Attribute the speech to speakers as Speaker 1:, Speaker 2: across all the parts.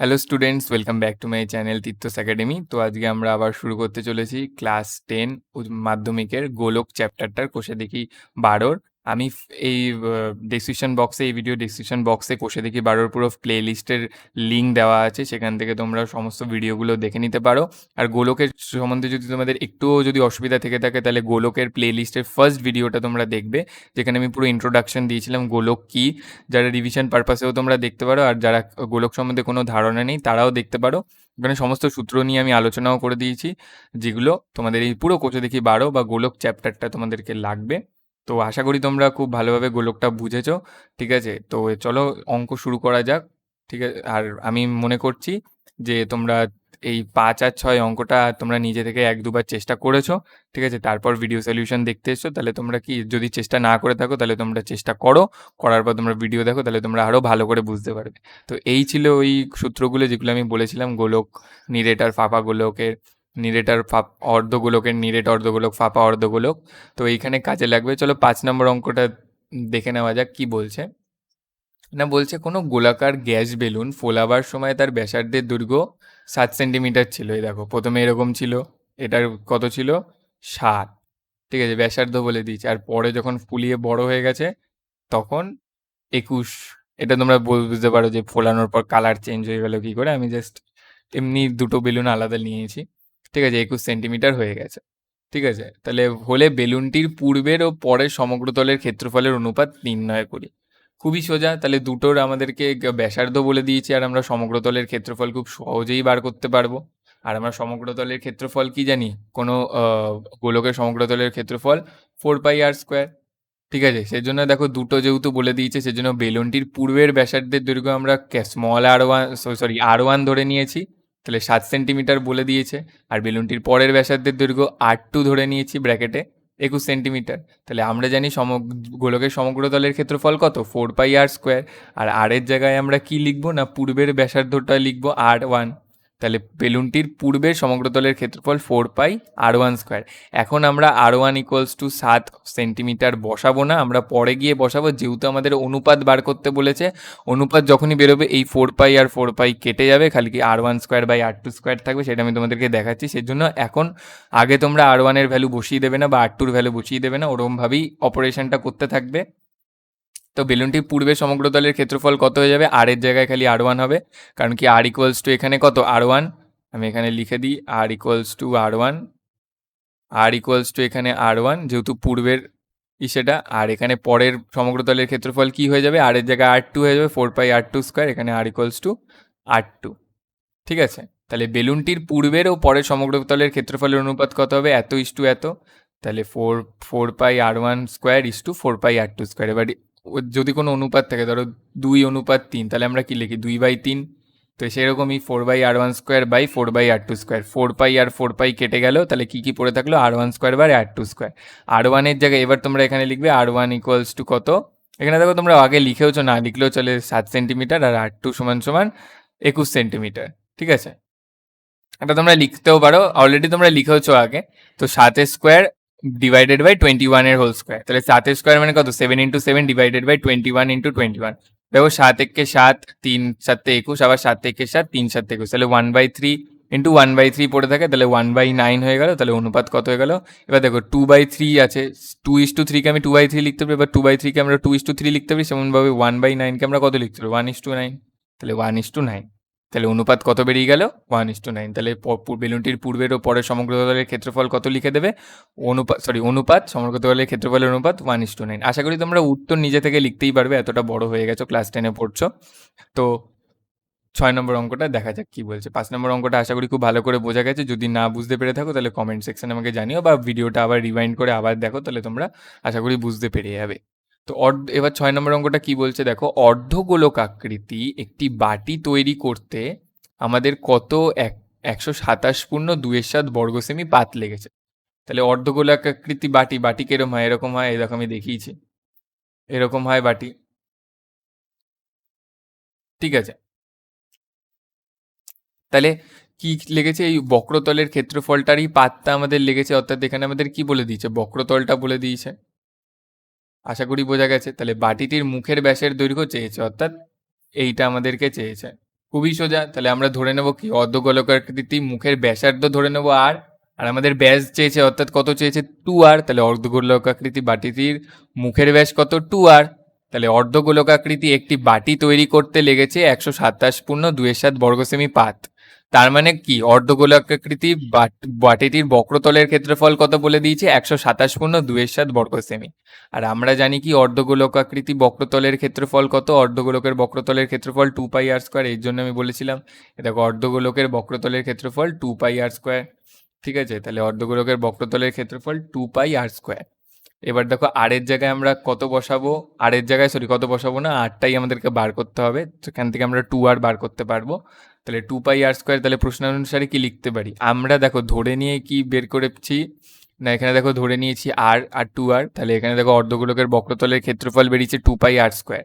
Speaker 1: Hello students welcome back to my channel Tirtha's academy তো আজকে আমরা আবার শুরু করতে চলেছি ক্লাস টেন মাধ্যমিকের গোলক চ্যাপ্টারটার কোষে দেখি বারোর। আমি এই ডেসক্রিপশন বক্সে এই ভিডিও ডেসক্রিপশন বক্সে কোষে দেখি বারোর পুরো প্লে লিস্টের লিঙ্ক দেওয়া আছে। সেখান থেকে তোমরা সমস্ত ভিডিওগুলো দেখে নিতে পারো। আর গোলকের সম্বন্ধে যদি তোমাদের একটুও যদি অসুবিধা থেকে থাকে, তাহলে গোলকের প্লে লিস্টের ফার্স্ট ভিডিওটা তোমরা দেখবে। যেখানে আমি পুরো ইন্ট্রোডাকশন দিয়েছিলাম, গোলক কী? যারা রিভিশন পারপাসেও তোমরা দেখতে পারো, আর যারা গোলক সম্বন্ধে কোনো ধারণা নেই, তারাও দেখতে পারো। ওখানে সমস্ত সূত্র নিয়ে আমি আলোচনাও করে দিয়েছি, যেগুলো তোমাদের এই পুরো কোচে দেখি বারো বা গোলক চ্যাপ্টারটা তোমাদেরকে লাগবে। তো আশা করি তোমরা খুব ভালোভাবে গোলকটা বুঝেছ, ঠিক আছে? তো চলো অঙ্ক শুরু করা যাক, ঠিক আছে? আর আমি মনে করছি যে তোমরা এই পাঁচ আর ছয় অঙ্কটা তোমরা নিজে থেকে এক দুবার চেষ্টা করেছ, ঠিক আছে? তারপর ভিডিও সলিউশন দেখতে এসছো, তাহলে তোমরা কি যদি চেষ্টা না করে থাকো, তাহলে তোমরা চেষ্টা করো, করার পর তোমরা ভিডিও দেখো, তাহলে তোমরা আরও ভালো করে বুঝতে পারবে। তো এই ছিল ওই সূত্রগুলো যেগুলো আমি বলেছিলাম, গোলক নিরেটার ফাঁপা গোলকের নিরেটার ফাপ অর্ধগোলকের নিরেট অর্ধগোলক, ফাঁপা অর্ধগোলক। তো এইখানে কাজে লাগবে। চলো পাঁচ নম্বর অঙ্কটা দেখে নেওয়া যাক কি বলছে। না, বলছে কোনো গোলাকার গ্যাস বেলুন ফোলাবার সময় তার ব্যাসার্ধের দৈর্ঘ্য সাত সেন্টিমিটার ছিল। এই দেখো, প্রথমে এরকম ছিল, এটার কত ছিল? সাত। ঠিক আছে, ব্যাসার্ধ বলে দিয়েছে। আর পরে যখন ফুলিয়ে বড় হয়ে গেছে, তখন একুশ। এটা তোমরা বুঝতে পারো যে ফোলানোর পর কালার চেঞ্জ হয়ে গেল কি করে। আমি জাস্ট এমনি দুটো বেলুন আলাদা নিয়েছি। ঠিক আছে, একুশ সেন্টিমিটার হয়ে গেছে। ঠিক আছে, তাহলে হলে বেলুনটির পূর্বের ও পরের সমগ্রতলের ক্ষেত্রফলের অনুপাত নির্ণয় করি। খুবই সোজা, তাহলে দুটোর আমাদেরকে ব্যাসার্ধ বলে দিয়েছি আর আমরা সমগ্রতলের ক্ষেত্রফল খুব সহজেই বার করতে পারব। আর আমরা সমগ্রতলের ক্ষেত্রফল কি জানি? কোনো গোলকের সমগ্রতলের ক্ষেত্রফল ফোর পাই আর স্কোয়ার। ঠিক আছে, সেজন্য দেখো দুটো যেহেতু বলে দিয়েছে, সেজন্য বেলুনটির পূর্বের ব্যাসার্ধের দৈর্ঘ্য আমরা small r one sorry, r one ধরে নিয়েছি। তাহলে সাত সেন্টিমিটার বলে দিয়েছে, আর বেলুনটির পরের ব্যাসার্ধের দৈর্ঘ্য আর টু ধরে নিয়েছি ব্র্যাকেটে, একুশ সেন্টিমিটার। তাহলে আমরা জানি সম গোলকের সমগ্র তলের ক্ষেত্রফল কত? ফোর পাই আর স্কোয়ার, আর আর এর জায়গায় আমরা কি লিখব? না, পূর্বের ব্যাসার্ধটা লিখব আর ওয়ান। তাহলে বেলুনটির পূর্বের সমগ্রতলের ক্ষেত্রফল four pi r one square এখন আমরা আর ওয়ান ইকুয়ালস টু সাত সেন্টিমিটার বসাবো না, আমরা পরে গিয়ে বসাবো, যেহেতু আমাদের অনুপাত বার করতে বলেছে, অনুপাত যখনই বেরোবে এই ফোর পাই আর ফোর পাই কেটে যাবে, খালি কি r one square by r two square থাকবে, সেটা আমি তোমাদেরকে দেখাচ্ছি, সেজন্য এখন আগে তোমরা আর ওয়ানের ভ্যালু বসিয়ে দেবে না বা আর টুর ভ্যালু বসিয়ে দেবে না, ওরমভাবেই অপারেশনটা করতে থাকবে। তো বেলুনটির পূর্বে সমগ্রতলের ক্ষেত্রফল কত হয়ে যাবে? আর এর জায়গায় খালি আর ওয়ান হবে। কারণ কি আর ইকুয়ালস টু এখানে কত? আর ওয়ান আমি এখানে লিখে দিই r equals to r one r equals to এখানে আর ওয়ান যেহেতু পূর্বের ই সেটা আর এখানে পরের সমগ্রতলের ক্ষেত্রফল কি হয়ে যাবে? আর এর জায়গায় আর টু হয়ে যাবে four pi r two square এখানে r equals to r two ঠিক আছে? তাহলে বেলুনটির পূর্বের ও পরের সমগ্রতলের ক্ষেত্রফলের অনুপাত কত হবে? এত ইস টু এত। তাহলে four four pi r one square is to four pi r two square এবার যদি কোনো অনুপাত থাকে, ধরো দুই অনুপাত তিন, তাহলে আমরা কি লিখি? দুই বাই তিন। তো সেরকমই four by r one square by four by r two square four pi r four pi কেটে গেল, তাহলে কী কী পড়ে থাকল? R one square by r two square r ওয়ানের জায়গায় এবার তোমরা এখানে লিখবে আর ওয়ান ইকুয়ালস টু কত? এখানে দেখো তোমরা আগে লিখেওছো, না লিখলেও চলে সাত সেন্টিমিটার আর আর টু সমান সমান একুশ সেন্টিমিটার ঠিক আছে? এটা তোমরা লিখতেও পারো। অলরেডি তোমরা লিখেওছো আগে। তো সাতের স্কোয়ার ডিভাইডেড বাই টোয়েন্টি ওয়ানের হোল স্কোয়ার তাহলে সাতের স্কোয়ার মানে কত? Seven into seven divided by twenty one into twenty one দেখো সাত একে সাত, তিন সাতে একুশ, আবার সাত একে সাত, তিন সাত একুশ। তাহলে one by three into one by three পড়ে থাকে, তাহলে ওয়ান বাই নাইন হয়ে গেল, তাহলে অনুপাত কত হয়ে গেল? এবার দেখো টু বাই থ্রি আছে টু ইস টু থ্রিকে আমি টু বাই থ্রি লিখতে পারি, এবার টু বাই থ্রিকে আমরা টু ইস টু থ্রি লিখতে পারি, সেমনভাবে ওয়ান বাই নাইনকে আমরা কত লিখতে পারি? ওয়ান ইস টু নাইন তাহলে ওয়ান ইস টু নাইন তাহলে অনুপাত কত বেরিয়ে গেল? ওয়ান ইস টু নাইন তাহলে বেলুনটির পূর্বের ও পরের সমগ্রতলের ক্ষেত্রফল কত লিখে দেবে? অনুপাত সরি অনুপাত, সমগ্রতলের ক্ষেত্রফলের অনুপাত ওয়ান ইস টু নাইন আশা করি তোমরা উত্তর নিজে থেকে লিখতেই পারবে, এতটা বড় হয়ে গেছো ক্লাস টেনে পড়ছো। তো ছয় নম্বর অঙ্কটা দেখা যাক কি বলছে। পাঁচ নম্বর অঙ্কটা আশা করি খুব ভালো করে বোঝা গেছে। যদি না বুঝতে পেরে থাকো তাহলে কমেন্ট সেকশনে আমাকে জানিও বা ভিডিওটা আবার রিমাইন্ড করে আবার দেখো, তাহলে তোমরা আশা করি বুঝতে পেরে যাবে। তো অর্ধ, এবার ছয় নম্বর অঙ্কটা কি বলছে? দেখো, অর্ধগোলক আকৃতি একটি বাটি তৈরি করতে আমাদের কত এক, একশো সাতাশ পূর্ণ দুয়ের সাত বর্গ সেমি পাত লেগেছে। তাহলে অর্ধগোলক আকৃতি বাটি বাটি কিরম হয়? এরকম হয় এরকম আমি দেখিয়েছি। এরকম হয় বাটি। ঠিক আছে। তাহলে কি লেগেছে? এই বক্রতলের ক্ষেত্রফলটারই পাতটা আমাদের লেগেছে, অর্থাৎ এখানে আমাদের কি বলে দিয়েছে? বক্রতলটা বলে দিয়েছে। আশা করি বোঝা গেছে। তাহলে বাটিটির মুখের ব্যাসের দৈর্ঘ্য চেয়েছে, অর্থাৎ এইটা আমাদেরকে চেয়েছে। খুবই সোজা, তাহলে আমরা ধরে নেব কি? অর্ধগোলকাকৃতি মুখের ব্যাসার্ধ ধরে নেব আর আর আমাদের ব্যাস চেয়েছে, অর্থাৎ কত চেয়েছে? টু আর তাহলে অর্ধগোলকাকৃতি বাটিটির মুখের ব্যাস কত? টু আর তাহলে অর্ধগোলকাকৃতি একটি বাটি তৈরি করতে লেগেছে একশো সাতাশ পূর্ণ দুয়ের সাত বর্গ সেমি পাত। তার মানে কি? অর্ধগোলকাকৃতি বাট- বাটিটির বক্রতলের ক্ষেত্রফল কত বলে দিয়েছে? একশো সাতাশ পূর্ণ দুয়ের সাত বর্গ সেমি। আর আমরা জানি কি অর্ধগোলকাকৃতি বক্রতলের ক্ষেত্রফল কত? অর্ধগোলকের বক্রতলের ক্ষেত্রফল টু পাই আর স্কোয়ার, এর জন্য আমি বলেছিলাম। দেখো, অর্ধগোলকের বক্রতলের ক্ষেত্রফল টু পাই আর স্কোয়ার। ঠিক আছে? তাহলে অর্ধগোলকের বক্রতলের ক্ষেত্রফল টু পাই আর স্কোয়ার। এবার দেখো আরের জায়গায় আমরা কত বসাবো? আরের জায়গায় সরি কত বসাবো না? আরটাই আমাদেরকে বার করতে হবে। সেখান থেকে আমরা টু আর বার করতে পারব। তাহলে টু পাই আর স্কোয়ার তাহলে প্রশ্ন অনুসারে কি লিখতে পারি? আমরা দেখো ধরে নিয়ে কি বের করেছি? না, এখানে দেখো ধরে নিয়েছি আর আর টু আর তাহলে এখানে দেখো অর্ধগোলকের বক্রতলের ক্ষেত্রফল বেরিয়েছে টু পাই আর স্কোয়ার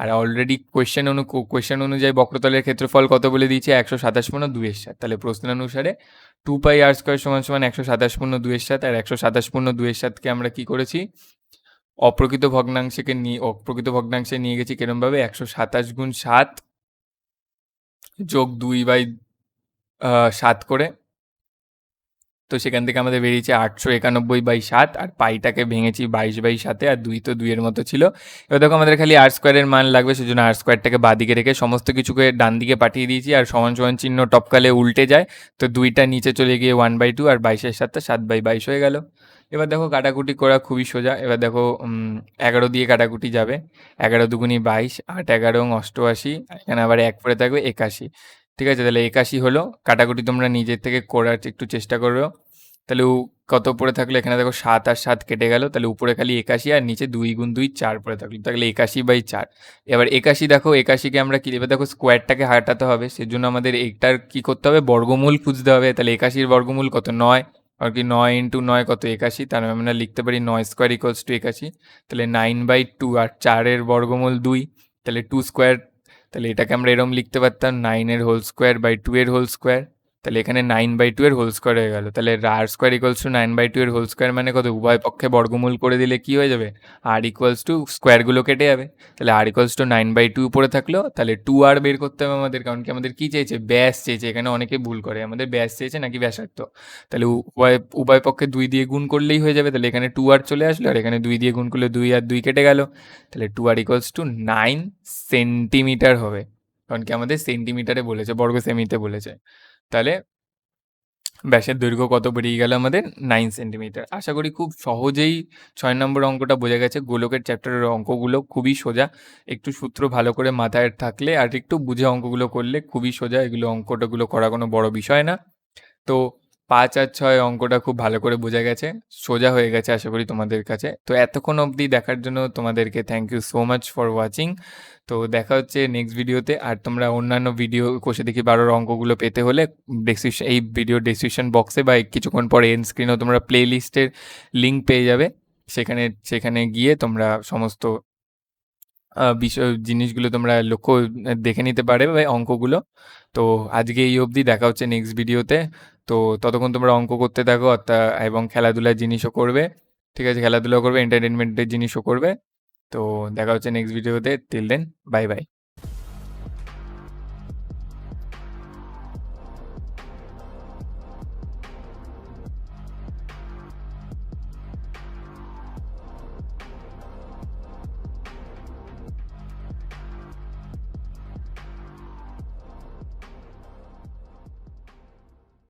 Speaker 1: আর অলরেডি কোয়েশ্চেন অনু কোয়েশ্চেন অনুযায়ী বক্রতলের ক্ষেত্রফল কত বলে দিয়েছে? একশো সাতাশ পূর্ণ দুইয়ের সাত। তাহলে প্রশ্ন অনুসারে টু পাই আর স্কোয়ার সমান সমান একশো সাতাশ পূর্ণ দুইয়ের সাত আর একশো সাতাশ পূর্ণ দুইয়ের সাতকে আমরা কি করেছি? অপ্রকৃত ভগ্নাংশকে নিয়ে অপ্রকৃত ভগ্নাংশে নিয়ে গেছি কিরমভাবে একশো সাতাশ গুণ সাত যোগ দুই বাই সাত করে তো সেখান থেকে আমাদের বেরিয়েছে আটশো একানব্বই বাই সাত, আর পাইটাকে ভেঙেছি বাইশ বাই সাতে, আর দুই তো দুইয়ের মতো ছিল। এবার দেখো আমাদের খালি আর স্কোয়ারের মান লাগবে, সেজন্য আর স্কোয়ারটাকে বাদিকে রেখে সমস্ত কিছুকে ডান দিকে পাঠিয়ে দিয়েছি, আর সমান সমান চিহ্ন টপকালে উল্টে যায়। তো দুইটা নিচে চলে গিয়ে ওয়ান বাই টু আর বাইশের সাতটা সাত বাই বাইশ হয়ে গেল। এবার দেখো কাটাকুটি করা খুবই সোজা। এবার দেখো এগারো দিয়ে কাটাকুটি যাবে। এগারো দুগুনি বাইশ, আট এগারো অষ্টআশি এখানে আবার এক পরে থাকবে একাশি। ঠিক আছে, তাহলে একাশি হলো। কাটাকুটি তোমরা নিজের থেকে করার একটু চেষ্টা করো। তাহলে কত পড়ে থাকল? এখানে দেখো সাত আর সাত কেটে গেল। তাহলে উপরে খালি একাশি আর নিচে দুই গুণ দুই চার পড়ে থাকল। তাহলে একাশি বাই চার। এবার একাশি দেখো, একাশিকে আমরা কি এবার দেখো স্কোয়ারটাকে হাঁটাতে হবে। সেজন্য আমাদের এইটার কি করতে হবে? বর্গমূল খুঁজতে হবে। তাহলে একাশির বর্গমূল কত? নয়। আর কি নয় ইন্টু নয় কত? একাশি। তার মানে আমরা লিখতে পারি নয় স্কোয়ার ইকোয়ালস টু একাশি। তাহলে নাইন বাই টু আর চারের বর্গমূল দুই। তাহলে টু স্কোয়ার তাহলে এটাকে আমরা এরকম লিখতে পারতাম নাইনের হোল স্কোয়ার বাই টু এর হোল স্কোয়ার তাহলে এখানে নাইন বাই টু এর হোল স্কোয়ার হয়ে গেল। তাহলে r square equals to nine by two এর হোল স্কোয়ার মানে কত? উভয় পক্ষে বর্গমূল করে দিলে কি হয়ে যাবে? আর ইকুয়ালস টু স্কোয়ারগুলো কেটে যাবে। তাহলে r equals to nine by two উপরে থাকল। তাহলে টু আর বের করতে হবে আমাদের, কারণ কি আমাদের কি চেয়েছে ব্যাস চেয়েছে এখানে অনেকে ভুল করে। আমাদের ব্যাস চেয়েছে নাকি ব্যাসার্থ? তাহলে উভয় উভয় পক্ষে দুই দিয়ে গুণ করলেই হয়ে যাবে। তাহলে এখানে টু আর চলে আসলো আর এখানে দুই দিয়ে গুণ করলে দুই আর দুই কেটে গেল। তাহলে two r equals to nine centimetre হবে। কারণ কি আমাদের সেন্টিমিটারে বলেছে বর্গ সেমিতে বলেছে। তাহলে ব্যাসের দৈর্ঘ্য কত বেরিয়ে গেল আমাদের নাইন সেন্টিমিটার আশা করি খুব সহজেই ছয় নম্বর অঙ্কটা বোঝা গেছে। গোলকের চ্যাপ্টারের অঙ্কগুলো খুবই সোজা। একটু সূত্র ভালো করে মাথায় থাকলে আর একটু বুঝে অঙ্কগুলো করলে খুবই সোজা এগুলো অঙ্কটাগুলো করা কোনো বড় বিষয় না। তো পাঁচ আর ছয় অঙ্কটা খুব ভালো করে বোঝা গেছে। সোজা হয়ে গেছে আশা করি তোমাদের কাছে। তো এতক্ষণ অবধি দেখার জন্য তোমাদেরকে thank you so much for watching তো দেখা হচ্ছে নেক্সট ভিডিওতে আর তোমরা অন্যান্য ভিডিও কোষে দেখি বারোর অঙ্কগুলো পেতে হলে ডেসক্রিপশন এই ভিডিও ডেসক্রিপশন বক্সে বা কিছুক্ষণ পরে এন স্ক্রিনেও তোমরা প্লে লিস্টের লিঙ্ক পেয়ে যাবে। সেখানে সেখানে গিয়ে তোমরা সমস্ত বিষয়, জিনিসগুলো তোমরা লক্ষ্য দেখে নিতে পারে বা অঙ্কগুলো। তো আজকে এই অবধি দেখা হচ্ছে নেক্সট ভিডিওতে তো ততক্ষণ তোমরা অঙ্ক করতে থাকো এবং খেলাধুলার জিনিসও করবে। ঠিক আছে? খেলাধুলা করবে এন্টারটেনমেন্টের জিনিসও করবে। তো দেখা হচ্ছে নেক্সট ভিডিওতে টিল দেন বাই বাই